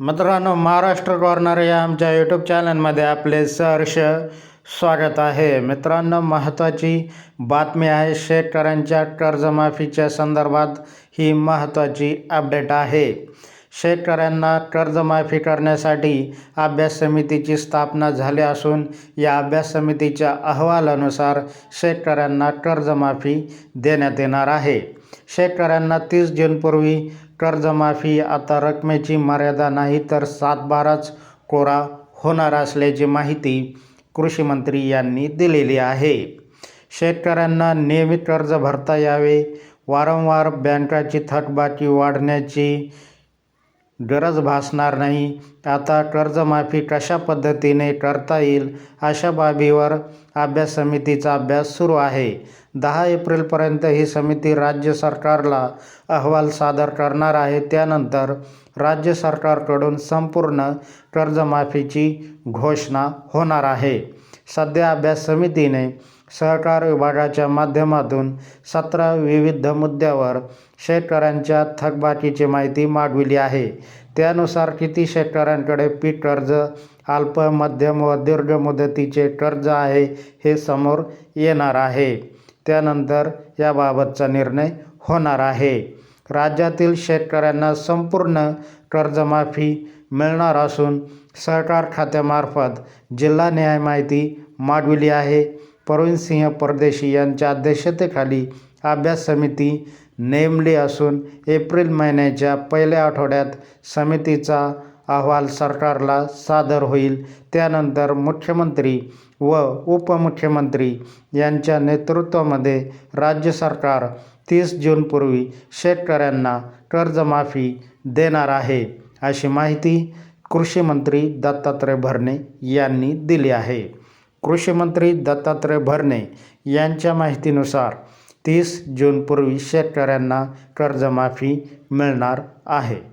मित्रांनो महाराष्ट्र कॉर्नर या आमच्या यूट्यूब चॅनलमध्ये आपले सहर्ष स्वागत आहे. मित्रांनो महत्त्वाची बातमी आहे शेतकऱ्यांच्या कर्जमाफीच्या संदर्भात ही महत्त्वाची अपडेट आहे. शेतकऱ्यांना कर्जमाफी करण्यासाठी अभ्यास समितीची स्थापना झाली असून या अभ्यास समितीच्या अहवालानुसार शेतकऱ्यांना कर्जमाफी देण्यात येणार आहे. शेतकऱ्यांना तीस जूनपूर्वी कर्जमाफी आता रकमेची मर्यादा नाही तर सातबाराच कोरा होणार असल्याची माहिती कृषी मंत्री यांनी दिलेली आहे. शेतकऱ्यांना नियमित कर्ज भरता यावे वारंवार बँकाची थकबाकी वाढण्याची गरज भासणार नाही. आता कर्जमाफी कशा पद्धतीने करता येईल अशा बाबीवर अभ्यास समितीचा अभ्यास सुरू आहे. दहा एप्रिलपर्यंत ही समिती राज्य सरकारला अहवाल सादर करणार आहे. त्यानंतर राज्य सरकारकडून संपूर्ण कर्जमाफीची घोषणा होणार आहे. सध्या अभ्यास समितीने सहकार विभागाच्या माध्यमातून सतरा विविध मुद्द्यावर शेतकऱ्यांच्या थकबाकीची माहिती मागविली आहे. त्यानुसार किती शेतकऱ्यांकडे पीक कर्ज अल्प मध्यम व दीर्घ मुदतीचे कर्ज आहे हे समोर येणार आहे. त्यानंतर याबाबतचा निर्णय होणार आहे. राज्यातील शेतकऱ्यांना संपूर्ण कर्जमाफी मिळणार असून सहकार खात्यामार्फत जिल्हा न्याय माहिती मागविली आहे. प्रवीणसिंह परदेशी यांच्या अध्यक्षतेखाली अभ्यास समिती नेमली असून एप्रिल महिन्याच्या पहिल्या आठवड्यात समितीचा अहवाल सरकारला सादर होईल. त्यानंतर मुख्यमंत्री व उपमुख्यमंत्री यांच्या नेतृत्वामध्ये राज्य सरकार तीस जूनपूर्वी शेतकऱ्यांना कर्जमाफी देणार आहे अशी माहिती कृषी मंत्री दत्तात्रय भरणे यांनी दिली आहे. कृषीमंत्री दत्तात्रय भरणे यांच्या माहितीनुसार तीस जूनपूर्वी शेतकऱ्यांना कर्जमाफी मिळणार आहे.